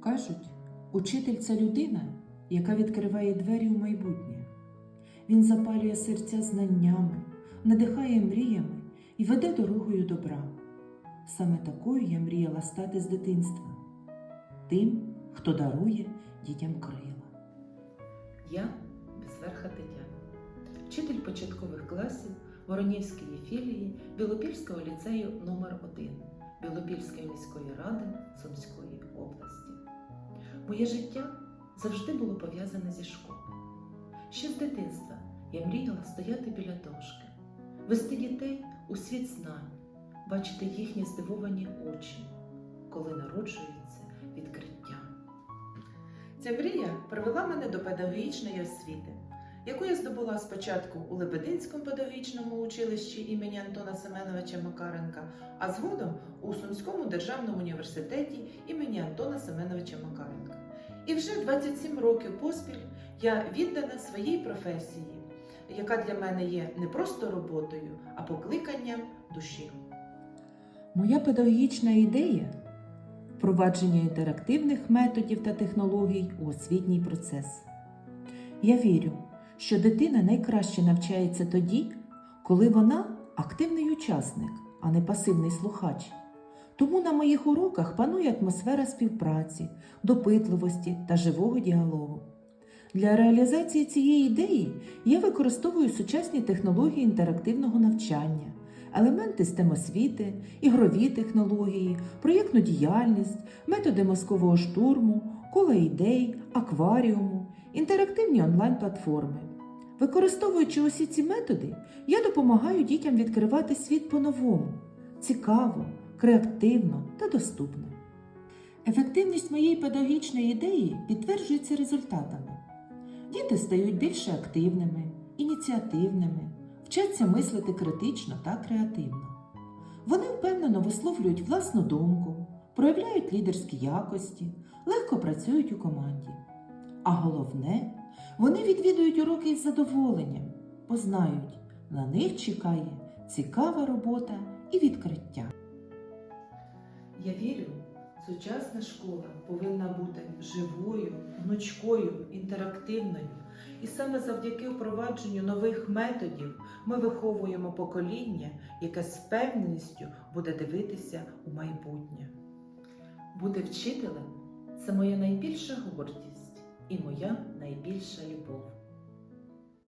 Кажуть, учитель це людина, яка відкриває двері у майбутнє. Він запалює серця знаннями, надихає мріями і веде дорогою добра. Саме такою я мріяла стати з дитинства, тим, хто дарує дітям крила. Я Безверха Тетяна, вчитель початкових класів Воронівської філії Білопільського ліцею номер 1 Білопільської міської ради Сумської. Моє життя завжди було пов'язане зі школою. Ще з дитинства я мріяла стояти біля дошки, вести дітей у світ знань, бачити їхні здивовані очі, коли народжується відкриття. Ця мрія привела мене до педагогічної освіти, яку я здобула спочатку у Лебединському педагогічному училищі імені Антона Семеновича Макаренка, а згодом у Сумському державному університеті імені Антона Семеновича Макаренка. І вже 27 років поспіль я віддана своїй професії, яка для мене є не просто роботою, а покликанням душі. Моя педагогічна ідея впровадження інтерактивних методів та технологій у освітній процес. Я вірю, що дитина найкраще навчається тоді, коли вона активний учасник, а не пасивний слухач. Тому на моїх уроках панує атмосфера співпраці, допитливості та живого діалогу. Для реалізації цієї ідеї я використовую сучасні технології інтерактивного навчання, елементи STEM освіти, ігрові технології, проєктну діяльність, методи мозкового штурму, кола ідей, акваріуму, інтерактивні онлайн-платформи. Використовуючи усі ці методи, я допомагаю дітям відкривати світ по-новому, цікаво, креативно та доступно. Ефективність моєї педагогічної ідеї підтверджується результатами. Діти стають більше активними, ініціативними, вчаться мислити критично та креативно. Вони впевнено висловлюють власну думку, проявляють лідерські якості, легко працюють у команді. А головне, вони відвідують уроки із задоволенням, бо знають, на них чекає цікава робота і відкриття. Я вірю, сучасна школа повинна бути живою, гнучкою, інтерактивною. І саме завдяки впровадженню нових методів ми виховуємо покоління, яке з певністю буде дивитися у майбутнє. Бути вчителем це моя найбільша гордість і моя найбільша любов.